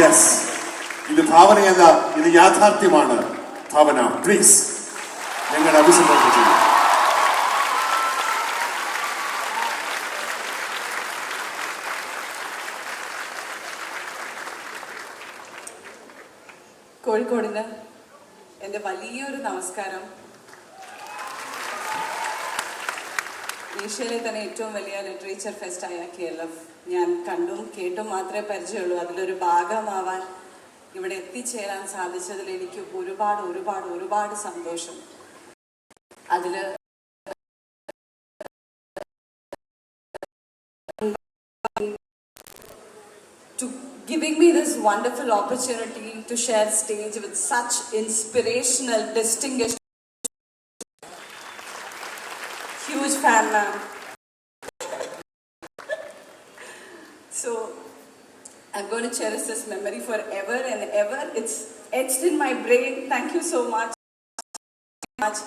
Yes ഇത് ഭാവനയല്ല ഇത് യാഥാർത്ഥ്യമാണ്. ഭാവന പ്ലീസ് ഞങ്ങൾ അഭിസംബോധന ചെയ്യും. കോഴിക്കോടിന് എന്റെ വലിയൊരു നമസ്കാരം. ഏഷ്യയിലെ തന്നെ ഏറ്റവും വലിയ ലിറ്ററേച്ചർ ഫെസ്റ്റായ കേരളം ഞാൻ കണ്ടും കേട്ടും മാത്രമേ പരിചയമുള്ളൂ. അതിലൊരു ഭാഗമാവാൻ ഇവിടെ എത്തിച്ചേരാൻ സാധിച്ചതിൽ എനിക്ക് ഒരുപാട് ഒരുപാട് ഒരുപാട് സന്തോഷം. അതിൽ to giving me this wonderful opportunity to share stage with such inspirational, distinguished, huge fan, ma'am. So I'm going to cherish this memory forever and ever. It's etched in my brain. Thank you so much. much.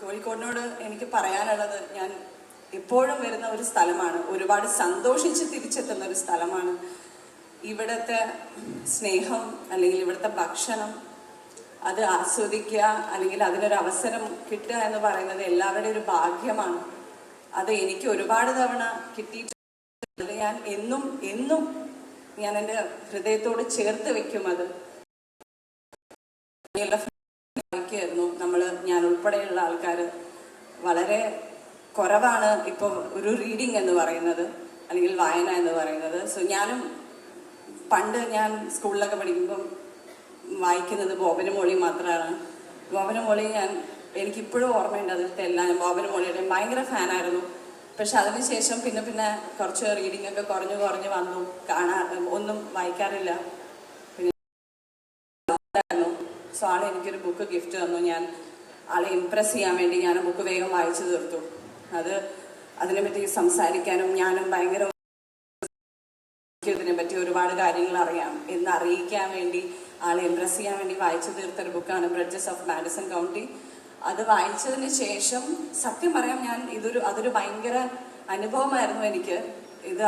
കോഴിക്കോടിനോട് എനിക്ക് പറയാനുള്ളത് ഞാൻ എപ്പോഴും വരുന്ന ഒരു സ്ഥലമാണ് ഒരുപാട് സന്തോഷിച്ച് തിരിച്ചെത്തുന്ന ഒരു സ്ഥലമാണ് ഇവിടുത്തെ സ്നേഹം അല്ലെങ്കിൽ ഇവിടുത്തെ ഭക്ഷണം അത് ആസ്വദിക്കുക അല്ലെങ്കിൽ അതിനൊരു അവസരം കിട്ടുക എന്ന് പറയുന്നത് എല്ലാവരുടെയും ഒരു ഭാഗ്യമാണ്. അത് എനിക്ക് ഒരുപാട് തവണ കിട്ടിയിട്ടുണ്ട്. ഞാൻ എന്നും എന്നും ഞാൻ എന്റെ ഹൃദയത്തോട് ചേർത്ത് വെക്കും അത്. ായിരുന്നു നമ്മൾ ഞാൻ ഉൾപ്പെടെയുള്ള ആൾക്കാർ വളരെ കുറവാണ് ഇപ്പോൾ ഒരു റീഡിങ് എന്ന് പറയുന്നത് അല്ലെങ്കിൽ വായന എന്ന് പറയുന്നത്. സോ ഞാനും പണ്ട് ഞാൻ സ്കൂളിലൊക്കെ പഠിക്കുമ്പം വായിക്കുന്നത് ബോബനുമോളി മാത്രമാണ് ബോബനുമോളി ഞാൻ എനിക്കിപ്പോഴും ഓർമ്മയുണ്ട് അതിലത്തെ എല്ലാം ഞാൻ ബോബനുമോളിയുടെ ഭയങ്കര ഫാനായിരുന്നു. പക്ഷെ അതിനുശേഷം പിന്നെ പിന്നെ കുറച്ച് റീഡിംഗ് ഒക്കെ കുറഞ്ഞു കുറഞ്ഞ് വന്നു. കാണാ ഒന്നും വായിക്കാറില്ല. പിന്നെ സോ ആൾ എനിക്കൊരു ബുക്ക് ഗിഫ്റ്റ് തന്നു. ഞാൻ ആളെ ഇമ്പ്രസ് ചെയ്യാൻ വേണ്ടി ഞാൻ ബുക്ക് വേഗം വായിച്ചു തീർത്തു. അത് അതിനെപ്പറ്റി സംസാരിക്കാനും ഞാനും ഭയങ്കര ഒരുപാട് കാര്യങ്ങൾ അറിയാം. എന്ന് അറിയിക്കാൻ വേണ്ടി ആളെ ഇംപ്രസ് ചെയ്യാൻ വേണ്ടി വായിച്ചു തീർത്ത ഒരു ബുക്കാണ് ബ്രഡ്ജസ് ഓഫ് മാഡിസൺ കൗണ്ടി അത് വായിച്ചതിന് ശേഷം സത്യം പറയാം ഞാൻ ഇതൊരു അതൊരു ഭയങ്കര അനുഭവമായിരുന്നു എനിക്ക്. ഇത്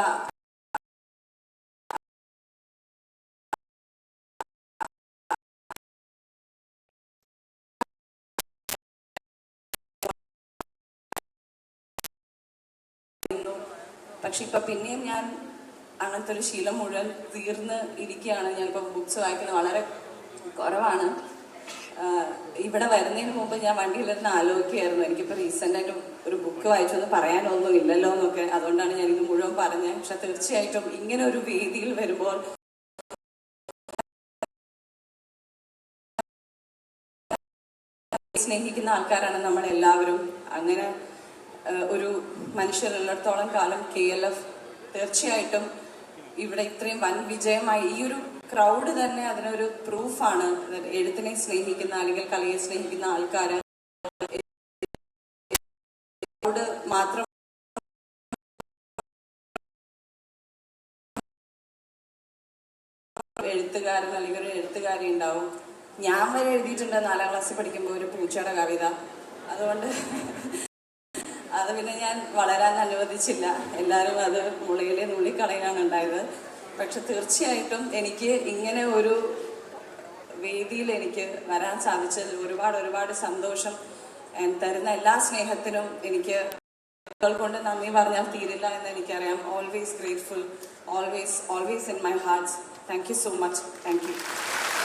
പക്ഷെ ഇപ്പൊ പിന്നെയും ഞാൻ അങ്ങനത്തെ ഒരു ശീലം മുഴുവൻ തീർന്ന് ഇരിക്കുകയാണ്. ഞാനിപ്പോൾ ബുക്ക്സ് വായിക്കുന്നത് വളരെ കുറവാണ്. ഇവിടെ വരുന്നതിന് മുമ്പ് ഞാൻ വണ്ടിയിലിരുന്ന് ആലോചിക്കുകയായിരുന്നു എനിക്കിപ്പോൾ റീസെന്റായിട്ട് ഒരു ബുക്ക് വായിച്ചൊന്നും പറയാനൊന്നും ഇല്ലല്ലോ എന്നൊക്കെ അതുകൊണ്ടാണ് ഞാൻ ഇത് മുഴുവൻ പറഞ്ഞത്. പക്ഷെ തീർച്ചയായിട്ടും ഇങ്ങനെ ഒരു വേദിയിൽ വരുമ്പോൾ സ്നേഹിക്കുന്ന ആൾക്കാരാണ് നമ്മൾ എല്ലാവരും അങ്ങനെ ഒരു മനുഷ്യരുള്ളിടത്തോളം കാലം കെ എൽ എഫ് തീർച്ചയായിട്ടും ഇവിടെ ഇത്രയും വൻ വിജയമായി. ഈ ഒരു ക്രൗഡ് തന്നെ അതിനൊരു പ്രൂഫാണ് എഴുത്തിനെ സ്നേഹിക്കുന്ന അല്ലെങ്കിൽ കലയെ സ്നേഹിക്കുന്ന ആൾക്കാർ മാത്രം എഴുത്തുകാരൻ അല്ലെങ്കിൽ ഒരു എഴുത്തുകാരി ഉണ്ടാവും. ഞാൻ വരെ എഴുതിയിട്ടുണ്ട്. നാലാം ക്ലാസ്സിൽ പഠിക്കുമ്പോൾ ഒരു പൂച്ചയുടെ കവിത. അതുകൊണ്ട് അത് പിന്നെ ഞാൻ വളരാൻ അനുവദിച്ചില്ല. എല്ലാവരും അത് മുളയിലെ നുള്ളിക്കളയാണ് ഉണ്ടായത്. പക്ഷെ തീർച്ചയായിട്ടും എനിക്ക് ഇങ്ങനെ ഒരു വേദിയിൽ എനിക്ക് വരാൻ സാധിച്ചതിൽ ഒരുപാട് ഒരുപാട് സന്തോഷം. തരുന്ന എല്ലാ സ്നേഹത്തിനും എനിക്ക് കൊണ്ട് നന്ദി പറഞ്ഞാൽ തീരില്ല എന്ന് എനിക്കറിയാം. Always grateful always always in my hearts thank you so much thank you